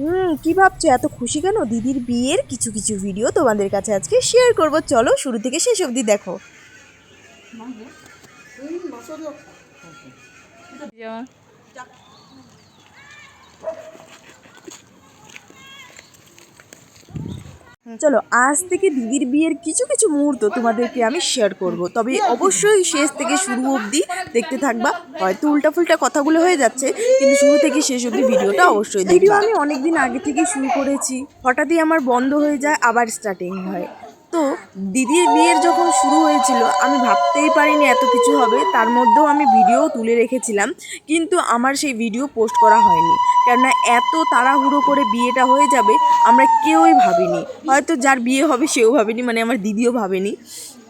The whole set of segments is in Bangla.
হুম কি ভাবছ? এত খুশি কেন? দিদির বিয়ের কিছু কিছু ভিডিও তোমাদের কাছে আজকে শেয়ার করব। চলো শুরু থেকে শেষ অবধি দেখো। জামা চলো আজ থেকে দিদির বিয়ের কিছু কিছু মুহূর্ত তোমাদেরকে আমি শেয়ার করব। তবে অবশ্যই শেষ থেকে শুরু অবধি দেখতে থাকবা। হয়তো উল্টা ফুলটা কথাগুলো হয়ে যাচ্ছে কিন্তু শুরু থেকে শেষ অবধি ভিডিওটা অবশ্যই ভিডিও আমি অনেকদিন আগে থেকে শুরু করেছি। হঠাৎই আমার বন্ধ হয়ে যায় আবার স্টার্টিং হয়। তো দিদির বিয়ের যখন শুরু হয়েছিল, আমি ভাবতেই পারিনি এত কিছু হবে। তার মধ্যেও আমি ভিডিও তুলে রেখেছিলাম, কিন্তু আমার সেই ভিডিও পোস্ট করা হয়নি। কেননা এত তাড়াহুড়ো করে বিয়েটা হয়ে যাবে, আমরা কেউই ভাবিনি। হয়তো যার বিয়ে হবে, সেও ভাবেনি মানে আমার দিদিও ভাবেনি।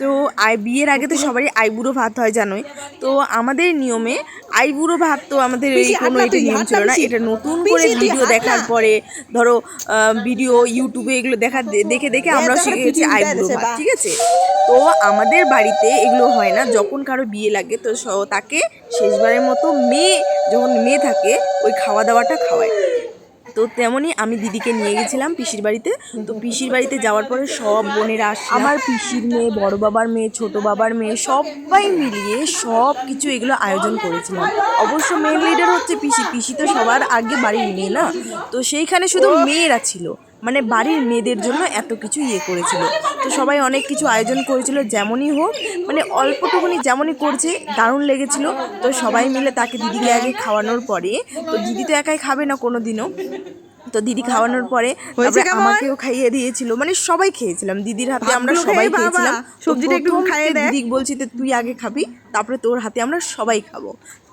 তো আই বিয়ের আগে তো সবারই আইবুড়ো ভাত হয় জানোই। তো আমাদের নিয়মে আইবুড়ো ভাত তো আমাদের এই কোনো এটা নিয়ম ছিল না। এটা নতুন করে ভিডিও দেখার পরে ধরো ভিডিও ইউটিউবে এগুলো দেখা দেখে দেখে আমরা শিখে গেছি আইবুড়ো ভাত ঠিক আছে? তো আমাদের বাড়িতে এগুলো হয় না যখন কারও বিয়ে লাগে তো তাকে শেষবারের মতো মেয়ে যখন মেয়ে থাকে ওই খাওয়া দাওয়াটা খাওয়ায়। তো তেমনই আমি দিদিকে নিয়ে গেছিলাম পিসির বাড়িতে। তো পিসির বাড়িতে যাওয়ার পরে সব বোনেরা আসে। আমার পিসির মেয়ে, বড় বাবার মেয়ে, ছোট বাবার মেয়ে সবাই মিলিয়ে সব কিছু এগুলো আয়োজন করেছিলাম। অবশ্য মেন লিডার হচ্ছে পিসি। পিসি তো সবার আগে বাড়ির মেয়ে না। তো সেইখানে শুধু মেয়েরা ছিল। মানে বাড়ির মেয়েদের জন্য এত কিছু ইয়ে করেছিল। তো সবাই অনেক কিছু আয়োজন করেছিল, যেমনই হোক মানে অল্পটুকুনি যেমনই করছে, দারুণ লেগেছিল। তো সবাই মিলে তাকে দিদিকে আগে খাওয়ানোর পরে, তো দিদি তো একাই খাবে না কোনো দিনও তো দিদি খাওয়ানোর পরে আমাকেও খাইয়ে দিয়েছিল। মানে সবাই খেয়েছিলাম। দিদির হাতে আমরা সবাই খেয়েছিলাম। সবজিটা একটু খাইয়ে দেয়। দিদি বলছি তুই আগে খাবি তারপরে তোর হাতে আমরা সবাই খাব।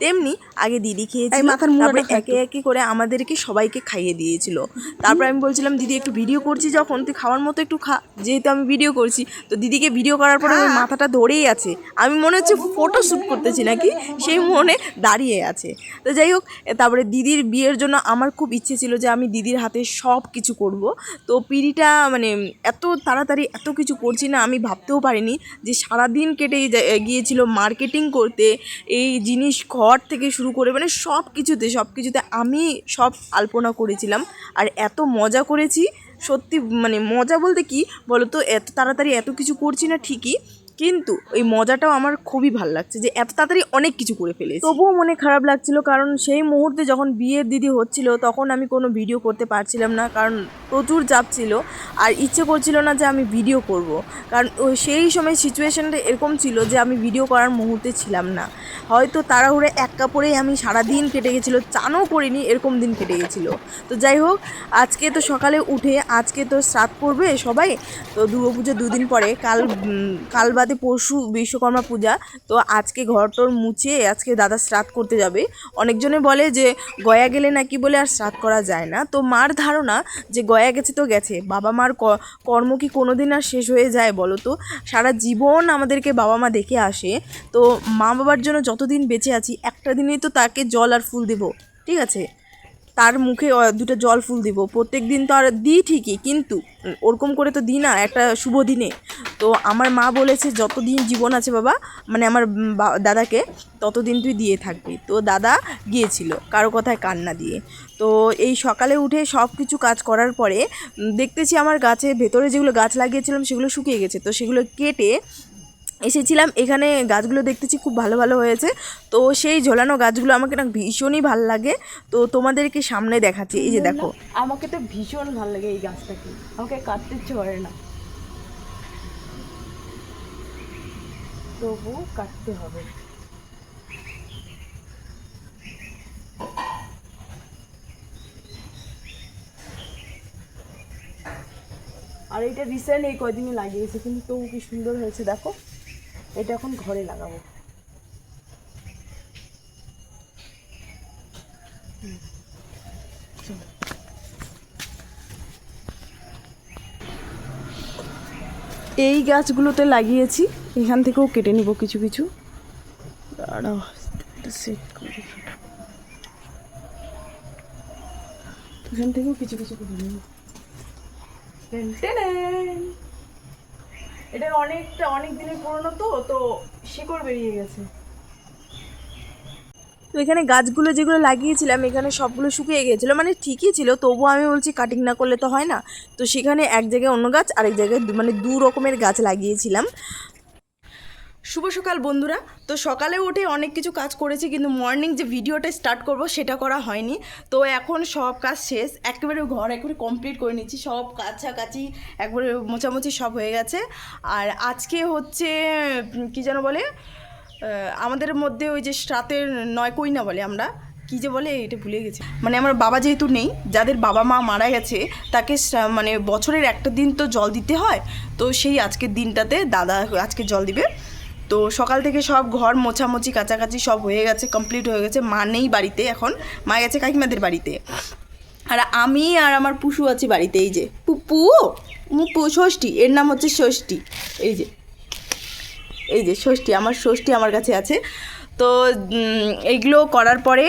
তেমনি আগে দিদি খেয়েছিল মাথার তারপরে একে একে করে আমাদেরকে সবাইকে খাইয়ে দিয়েছিল। তারপর আমি বলছিলাম দিদি একটু ভিডিও করছি যখন তুই খাওয়ার মতো একটু খা। যেহেতু আমি ভিডিও করছি তো দিদিকে ভিডিও করার পরে ওই মাথাটা ধরেই আছে। আমি মনে হচ্ছে ফটো শ্যুট করতেছি নাকি? সেই মনে দাঁড়িয়ে আছে। তো যাই হোক তারপরে দিদির বিয়ের জন্য আমার খুব ইচ্ছে ছিল যে আমি দিদির হাতে সব কিছু করব। তো পিড়িটা মানে এত তাড়াতাড়ি এত কিছু করছি না, আমি ভাবতেও পারিনি যে সারাদিন কেটেই যা- গিয়েছিল মার্কেটিং করতে, এই জিনিস ঘর থেকে শুরু করে মানে সব কিছুতে সব কিছুতে আমি সব আলপনা করেছিলাম। আর এত মজা করেছি, সত্যি মানে মজা বলতে কি বলো তো এত তাড়াতাড়ি এত কিছু করছি না ঠিকই কিন্তু ওই মজাটাও আমার খুবই ভালো লাগছে যে এত তাড়াতাড়ি অনেক কিছু করে ফেলেছি। তবুও মনে খারাপ লাগছিল কারণ সেই মুহূর্তে যখন বিয়ের দিদি হচ্ছিল তখন আমি কোনো ভিডিও করতে পারছিলাম না কারণ প্রচুর চাপ ছিল আর ইচ্ছে করছিল না যে আমি ভিডিও করব। কারণ ওই সেই সময় সিচুয়েশানটা এরকম ছিল যে আমি ভিডিও করার মুহূর্তে ছিলাম না। হয়তো তাড়াহুড়ে এক কাপড়েই আমি সারা দিন কেটে গেছিল, চানও করিনি, এরকম দিন কেটে গেছিল। তো যাই হোক, আজকে তো সকালে উঠে আজকে তো শ্রাদ করবে সবাই। তো দুর্গা পুজো দুদিন পরে কাল কাল বাদে পরশু বিশ্বকর্মা পূজা, তো আজকে ঘর টর মুছে আজকে দাদা শ্রাদ্ধ করতে যাবে। অনেকজনে বলে যে, গয়া গেলে নাকি বলে আর শ্রাদ্ধ করা যায় না। তো মার ধারণা যে, গয়া গেছে তো গেছে। বাবা মার কর্ম কি কোনো দিন আর শেষ হয়ে যায় বলো তো? সারা জীবন আমাদেরকে বাবা মা দেখে আসে। তো মা বাবার জন্য যতদিন বেঁচে আছি, একটা দিনেই তো তাকে জল আর ফুল দেবো। ঠিক আছে? তার মুখে দুটো জল ফুল দিব। প্রত্যেক দিন তো আর দিই ঠিকই, কিন্তু ওরকম করে তো দিই না, একটা শুভ দিনে। তো আমার মা বলেছে, যতদিন জীবন আছে বাবা মানে আমার দাদাকে, ততদিন তুই দিয়ে থাকবি। তো দাদা গিয়েছিল, কারও কথায় কান্না দিয়ে। তো এই সকালে উঠে সব কিছু কাজ করার পরে দেখতেছি আমার গাছে ভেতরে যেগুলো গাছ লাগিয়েছিলাম, সেগুলো শুকিয়ে গেছে। তো সেগুলো কেটে এসেছিলাম এখানে গাছগুলো দেখতেছি খুব ভালো ভালো হয়েছে। তো সেই ঝোলানো গাছগুলো আমাকে না ভীষণই ভালো লাগে। তো তোমাদেরকে সামনে দেখাচ্ছি এই যে দেখো। আমাকে তো ভীষণ ভালো লাগে এই গাছটাকে। আমাকে কাটতে ইচ্ছে করে না। তবু কাটতে হবে। আর এটা রিসেন্ট এই কয়দিনে লাগিয়েছে কিন্তু তবু কি সুন্দর হয়েছে দেখো। এটা এখন ঘরে লাগাবো। এই গাছগুলোতে লাগিয়েছি এখান থেকেও কেটে নিব কিছু কিছু। দাঁড়াও সেট করি এখান থেকেও কিছু কিছু কেটে নিব। এটা অনেকটা, অনেক দিনের পুরনো তো তো শিকড় বেরিয়ে গেছে। তো এখানে গাছগুলো যেগুলো লাগিয়েছিলাম, এখানে সবগুলো শুকিয়ে গিয়েছিল মানে ঠিকই ছিল, তবুও আমি বলছি কাটিং না করলে তো হয় না। তো সেখানে এক জায়গায় অন্য গাছ, আরেক জায়গায় মানে দু রকমের গাছ লাগিয়েছিলাম। শুভ সকাল বন্ধুরা। তো সকালে উঠে অনেক কিছু কাজ করেছি, কিন্তু মর্নিং যে ভিডিওটা স্টার্ট করব সেটা করা হয়নি। তো এখন সব কাজ শেষ। একেবারে ঘর একেবারে কমপ্লিট করে নিচ্ছি। সব কাছাকাছি একবারে মোছামুছি সব হয়ে গেছে। আর আজকে হচ্ছে কি যেন বলে আমাদের মধ্যে ওই যে রাতের নয় কই না বলে আমরা, কি যে বলে, এটা ভুলে গেছি। মানে আমার বাবা যেহেতু নেই, যাদের বাবা মা মারা গেছে, তাকে মানে বছরের একটা দিন তো জল দিতে হয়। তো সেই আজকের দিনটাতে দাদা আজকে জল দিবে। তো সকাল থেকে সব ঘর মোছামুছি, কাছাকাছি সব হয়ে গেছে কমপ্লিট হয়ে গেছে, মা নেই বাড়িতে এখন। মা গেছে কাকিমাদের বাড়িতে। আর আমি আর আমার পুষু আছি বাড়িতে, এই যে। পুপু পু ষষ্ঠী, এর নাম হচ্ছে ষষ্ঠী। এই যে এই যে ষষ্ঠী, আমার ষষ্ঠী আমার কাছে আছে। তো এইগুলো করার পরে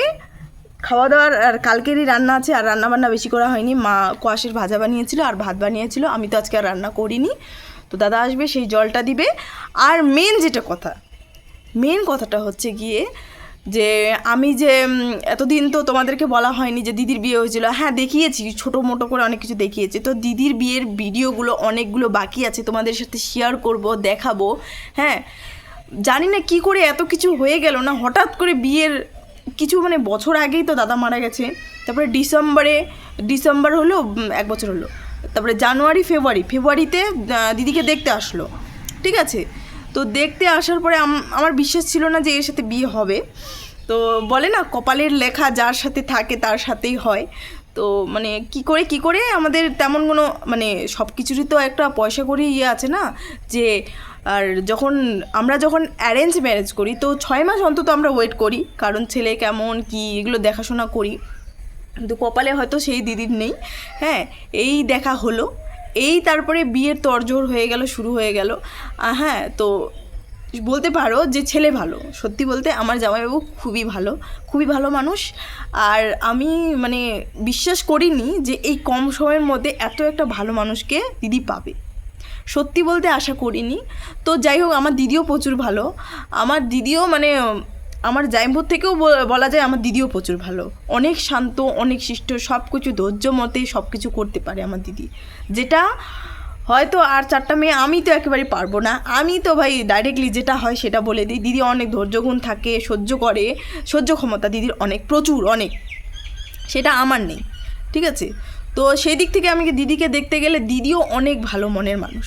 খাওয়া দাওয়ার আর কালকেরই রান্না আছে, আর রান্না বান্না বেশি করা হয়নি। মা কোয়াশের ভাজা বানিয়েছিল আর ভাত বানিয়েছিল। আমি তো আজকে আর রান্না করিনি। তো দাদা আসবে, সেই জলটা দিবে। আর মেন যেটা কথা মেন কথাটা হচ্ছে গিয়ে যে আমি যে এতদিন তো তোমাদেরকে বলা হয়নি যে দিদির বিয়ে হয়েছিল। হ্যাঁ দেখিয়েছি, ছোটো মোটো করে অনেক কিছু দেখিয়েছি। তো দিদির বিয়ের ভিডিওগুলো অনেকগুলো বাকি আছে, তোমাদের সাথে শেয়ার করব, দেখাবো। হ্যাঁ জানি না কি করে এত কিছু হয়ে গেল না, হঠাৎ করে বিয়ের কিছু মানে বছর আগেই তো দাদা মারা গেছে। তারপরে ডিসেম্বরে, ডিসেম্বর হলো এক বছর হলো। তারপরে জানুয়ারি, ফেব্রুয়ারি। ফেব্রুয়ারিতে দিদিকে দেখতে আসলো। ঠিক আছে? তো দেখতে আসার পরে আম- আমার বিশ্বাস ছিল না যে এর সাথে বিয়ে হবে। তো বলে না, কপালের লেখা যার সাথে থাকে তার সাথেই হয়। তো মানে কি করে কি করে? আমাদের তেমন কোনো মানে সব কিছুরই তো একটা পয়সা করে ইয়ে আছে না? যে আর যখন, আমরা যখন অ্যারেঞ্জ ম্যারেজ করি, তো ছয় মাস অন্তত আমরা ওয়েট করি। কারণ ছেলে কেমন, কি, এগুলো দেখাশোনা করি। কিন্তু কপালে হয়তো সেই দিদির নেই। হ্যাঁ এই দেখা হলো। এই তারপরে বিয়ের তরজোর হয়ে গেল, শুরু হয়ে গেল। হ্যাঁ তো বলতে পারো যে ছেলে ভালো। সত্যি বলতে আমার জামাইবাবু খুবই ভালো খুবই ভালো মানুষ। আর আমি মানে বিশ্বাস করিনি যে এই কম সময়ের মধ্যে এত একটা ভালো মানুষকে দিদি পাবে। সত্যি বলতে আশা করিনি। তো যাই হোক, আমার দিদিও প্রচুর ভালো। আমার দিদিও মানে আমার জাইম্বুর থেকেও বলা যায় আমার দিদিও প্রচুর ভালো। অনেক শান্ত, অনেক শিষ্ট সব কিছু ধৈর্য মতে সব কিছু করতে পারে আমার দিদি। যেটা হয়তো আর চারটা মেয়ে আমি তো একেবারে পারব না। আমি তো ভাই ডাইরেক্টলি যেটা হয় সেটা বলে দিই। দিদি অনেক ধৈর্যগুণ থাকে, সহ্য করে, সহ্য ক্ষমতা দিদির অনেক, প্রচুর অনেক। সেটা আমার নেই, ঠিক আছে? তো সেই দিক থেকে আমি দিদিকে দেখতে গেলে দিদিও অনেক ভালো মনের মানুষ।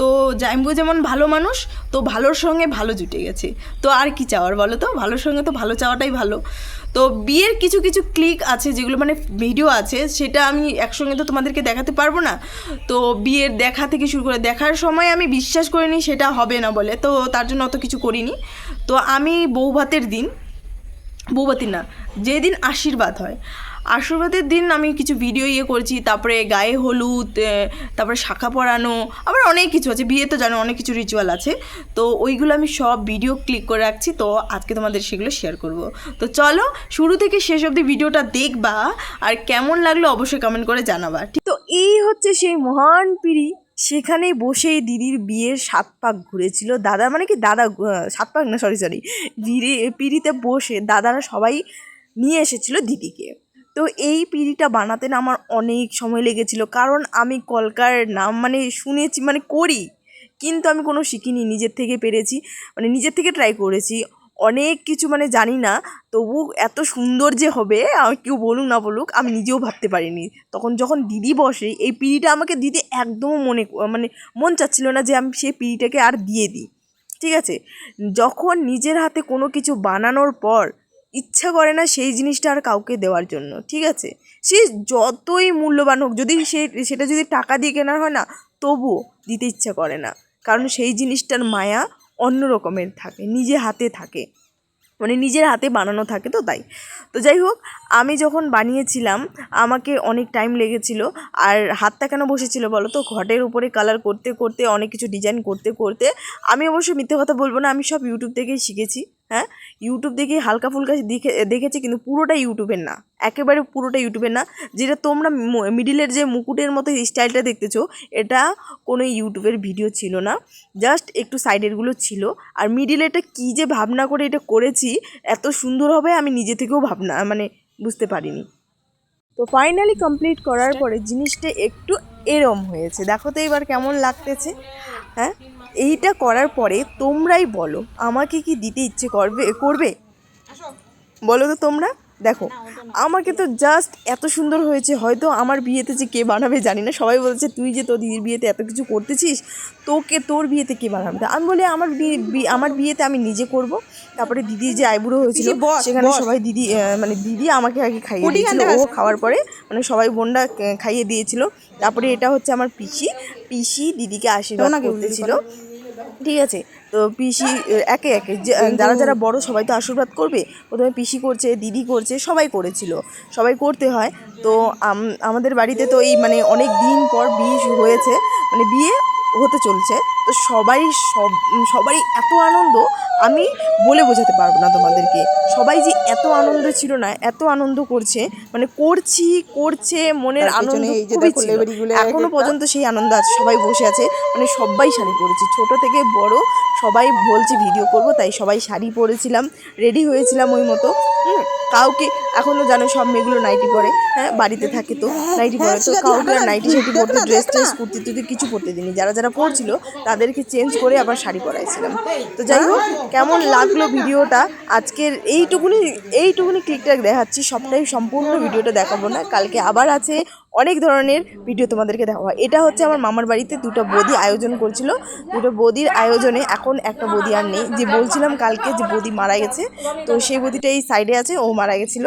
তো জাইম্বু যেমন ভালো মানুষ, তো ভালোর সঙ্গে ভালো জুটে গেছে। তো আর কি চাওয়ার বলো তো? ভালোর সঙ্গে তো ভালো চাওয়াটাই ভালো। তো বিয়ের কিছু কিছু ক্লিক আছে, যেগুলো মানে ভিডিও আছে, সেটা আমি একসঙ্গে তো তোমাদেরকে দেখাতে পারব না। তো বিয়ের দেখা থেকে শুরু করে, দেখার সময় আমি বিশ্বাস করিনি সেটা হবে না বলে, তো তার জন্য অত কিছু করিনি। তো আমি বৌভাতের দিন বৌবাতি না, যেদিন আশীর্বাদ হয় আশীর্বাদের দিন আমি কিছু ভিডিও ইয়ে করেছি, তারপরে গায়ে হলুদ তারপরে শাখা পরানো, আবার অনেক কিছু আছে বিয়ে তো জানো অনেক কিছু রিচুয়াল আছে। তো ওইগুলো আমি সব ভিডিও ক্লিক করে রাখছি, তো আজকে তোমাদের সেগুলো শেয়ার করব। তো চলো, শুরু থেকে শেষ অবধি ভিডিওটা দেখবা, আর কেমন লাগল অবশ্যই কমেন্ট করে জানাবা, ঠিক তো এই হচ্ছে সেই মহান পিড়ি সেখানেই বসেই দিদির বিয়ের সাত পাক ঘুরেছিল। দাদা মানে কি? দাদা সাত পাক না সরি সরি পিড়ি পিড়িতে বসে দাদারা সবাই নিয়ে এসেছিল দিদিকে। তো এই পিড়িটা বানাতে না আমার অনেক সময় লেগেছিল। কারণ আমি কলকার নাম মানে শুনেছি মানে করি, কিন্তু আমি কোনো শিখিনি, নিজের থেকে পেরেছি মানে নিজের থেকে ট্রাই করেছি। অনেক কিছু মানে জানি না, তবু এত সুন্দর যে হবে, আর কেউ বলুক না বলুক, আমি নিজেও ভাবতে পারিনি। তখন যখন দিদি বসে, এই পিড়িটা আমাকে দিতে একদম মনে মানে মন চাচ্ছিল না যে আমি সেই পিড়িটাকে আর দিয়ে দিই। ঠিক আছে? যখন নিজের হাতে কোনো কিছু বানানোর পর ইচ্ছা করে না সেই জিনিসটা আর কাউকে দেওয়ার জন্য, ঠিক আছে? সে যতই মূল্যবান হোক, যদি সে, সেটা যদি টাকা দিয়ে কেনার হয় না, তবুও দিতে ইচ্ছা করে না। কারণ সেই জিনিসটার মায়া অন্য রকমের থাকে, নিজে হাতে থাকে। মানে নিজের হাতে বানানো থাকে তো তাই। তো যাই হোক, আমি যখন বানিয়েছিলাম, আমাকে অনেক টাইম লেগেছিল। আর হাতটা কেন বসেছিল বলো তো? ঘটের উপরে কালার করতে করতে, অনেক কিছু ডিজাইন করতে করতে, আমি অবশ্য মিথ্যে কথা বলব না, আমি সব ইউটিউব থেকেই শিখেছি। হ্যাঁ? ইউটিউব দেখে হালকা ফুলকা দেখে, দেখেছে কিন্তু পুরোটা ইউটিউবের না। একেবারে পুরোটা ইউটিউবের না। যেটা তোমরা মিডিলের যে মুকুটের মতো স্টাইলটা দেখতেছো, এটা কোনো ইউটিউবের ভিডিও ছিল না। জাস্ট একটু সাইডেরগুলো ছিল। আর মিডিলেটা কী যে ভাবনা করে এটা করেছি, এত সুন্দর হবে আমি নিজে থেকেও ভাবনা মানে বুঝতে পারিনি। তো ফাইনালি কমপ্লিট করার পরে জিনিসটা একটু এরম হয়েছে। দেখো তো এবার কেমন লাগতেছে হ্যাঁ? এইটা করার পরে তোমরাই বলো আমাকে কি দিতে ইচ্ছে করবে করবে? বলো তো তোমরা। দেখো আমাকে তো জাস্ট এত সুন্দর হয়েছে হয়তো আমার বিয়েতে যে কে বানাবে জানি না। সবাই বলছে তুই যে তোর দিদির বিয়েতে এত কিছু করতেছিস তোকে তোর বিয়েতে কে বানাবে? আমি বলি আমার বিয়ে আমার বিয়েতে আমি নিজে করব। তারপরে দিদি যে আইবুড়ো হয়েছিল সেখানে সবাই দিদি মানে দিদি আমাকে আগে খাইয়ে দিয়েছিল ও খাওয়ার পরে মানে সবাই বোনরা খাইয়ে দিয়েছিল। তারপরে এটা হচ্ছে আমার পিসি। পিসি দিদিকে আশীর্বাদ করতেছিল। ঠিক আছে তো পিসি একে একে। যারা যারা বড় সবাই তো আশীর্বাদ করবে। প্রথমে পিসি করছে, দিদি করছে, সবাই করেছিল। সবাই করতে হয়। তো আমাদের বাড়িতে তো এই মানে অনেক দিন পর বিয়ে হয়েছে। মানে বিয়ে হতে চলছে। তো সবাই সব সবারই এত আনন্দ আমি বলে বোঝাতে পারব না তোমাদেরকে। সবাই যে এত আনন্দ ছিল না এত আনন্দ করছে মানে করছি করছে মনের আনন্দ খুবই ছিল। এখনও পর্যন্ত সেই আনন্দ আছে সবাই বসে আছে মানে সবাই শাড়ি পরেছি। ছোট থেকে বড় সবাই বলছে ভিডিও করব। তাই সবাই শাড়ি পরেছিলাম রেডি হয়েছিলাম ওই মতো। হুম, কাউকে এখন তো জানো সব মেয়েগুলো নাইটি পরে হ্যাঁ বাড়িতে থাকে তো নাইটি পরে। তো কাউকে আর নাইটি শাড়ি পরতে ড্রেস ট্রেস। কুর্তি টুর্তি কিছু পরতে দিনি যারা যারা পরছিল তাদেরকে চেঞ্জ করে আবার শাড়ি পরাইছিলাম। তো যাই হোক কেমন লাগল ভিডিওটা? আজকের এইটুকুনি এইটুকুনি ক্লিকটা দেখাচ্ছি সবটাই সম্পূর্ণ ভিডিওটা দেখাবো না। কালকে আবার আছে অনেক ধরনের ভিডিও তোমাদেরকে দেখাবো। এটা হচ্ছে আমার মামার বাড়িতে দুটো বদি আয়োজন করছিল। দুটো বদির আয়োজনে এখন একটা বদি আর নেই। যে বলছিলাম কালকে যে বদি মারা গেছে, তো সেই বদিটা এই সাইডে আছে, ও মারা গেছিল।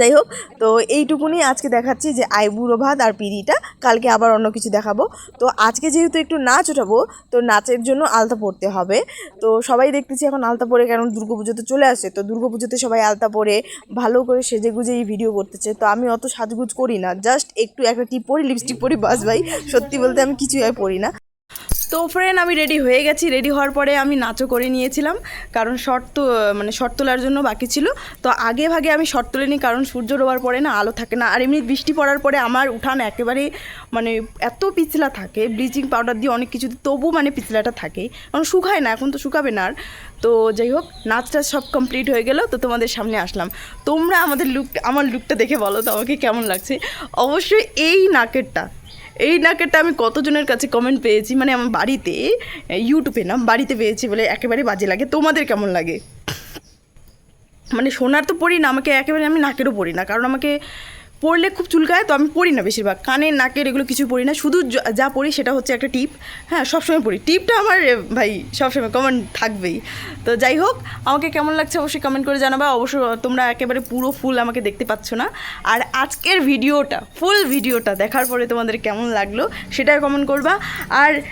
যাই হোক তো এইটুকুনি আজকে দেখাচ্ছি যে আইবুড়ো ভাত আর পিড়িটা। কালকে আবার অন্য কিছু দেখাবো। তো আজকে যেহেতু একটু নাচ ওঠাবো তো নাচের জন্য আলতা পরতে হবে। তো সবাই দেখতেছি এখন আলতা পরে কারণ দুর্গাপুজো তো চলে আসে। তো দুর্গাপুজোতে সবাই আলতা পরে ভালো করে সেজে গুজে এই ভিডিও করতেছে। তো আমি অত সাজগুজ করি না। জাস্ট একটু একটা টিপ পরি, লিপস্টিক পরি, বাস ভাই। সত্যি বলতে আমি কিছুই আর পরি না। তো ফ্রেন্ড আমি রেডি হয়ে গেছি। রেডি হওয়ার পরে আমি নাচও করে নিয়েছিলাম, কারণ শর্ট তো মানে শর্ট তোলার জন্য বাকি ছিল। তো আগে ভাগে আমি শর্ট তুলে নিই কারণ সূর্য ডোবার পরে না আলো থাকে না। আর এমনি বৃষ্টি পড়ার পরে আমার উঠান একেবারে মানে এত পিছলা থাকে ব্লিচিং পাউডার দিয়ে অনেক কিছু তবু মানে পিছলাটা থাকে কারণ শুকায় না, এখন তো শুকাবে না আর। তো যাই হোক, নাচটা সব কমপ্লিট হয়ে গেল, তো তোমাদের সামনে আসলাম। তোমরা আমাদের লুক আমার লুকটা দেখে বলো তো আমাকে কেমন লাগছে? অবশ্যই এই নাকেরটা এই নাকেরটা আমি কতজনের কাছে কমেন্ট পেয়েছি? মানে আমার বাড়িতে ইউটিউবে না, বাড়িতে পেয়েছি বলে একেবারে বাজে লাগে। তোমাদের কেমন লাগে? মানে সোনার তো পড়ি না, আমাকে একেবারে আমি নাকেরও পড়ি না। কারণ আমাকে পরলে খুব চুলকায়, তো আমি পড়ি না বেশিরভাগ। কানের নাকের এগুলো কিছু পড়ি না। শুধু য- পড়ি সেটা হচ্ছে একটা টিপ। হ্যাঁ সবসময় পড়ি। টিপটা আমার ভাই, সবসময় কমেন্ট থাকবেই। তো যাই হোক, আমাকে কেমন লাগছে অবশ্যই কমেন্ট করে জানাবা। অবশ্য তোমরা একেবারে পুরো ফুল আমাকে দেখতে পাচ্ছ না। আর আজকের ভিডিওটা ফুল ভিডিওটা দেখার পরে তোমাদের কেমন লাগল সেটা কমেন্ট করবা। আর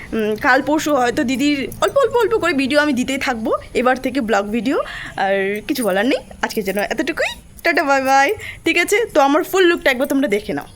কাল পরশু হয়তো দিদির অল্প অল্প অল্প করে ভিডিও আমি দিতেই থাকব, এবার থেকে ব্লগ ভিডিও আর কিছু বলার নেই। আজকের জন্য এতটুকুই। টাটা, বাই বাই। ঠিক আছে? তো আমার ফুল লুকটা একবার তোমরা দেখে নাও।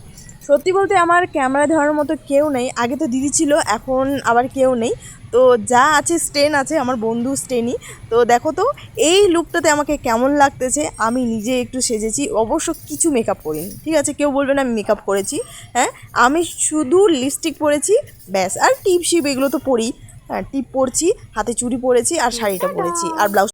সত্যি বলতে আমার ক্যামেরা ধরার মতো কেউ নেই। আগে তো দিদি ছিল, এখন আবার কেউ নেই। তো যা আছে স্টেন আছে, আমার বন্ধু স্টেনই তো দেখো তো, এই লুকটাতে আমাকে কেমন লাগতেছে, আমি নিজে একটু সেজেছি। অবশ্য কিছু মেকআপ করিনি। ঠিক আছে? কেউ বলবে না, আমি মেকআপ করেছি। হ্যাঁ? আমি শুধু লিপস্টিক পরেছি, ব্যাস। আর টিপ শিপ এগুলো তো পরি। হ্যাঁ টিপ পরছি, হাতে চুড়ি পরেছি, আর শাড়িটা পরেছি, আর ব্লাউজ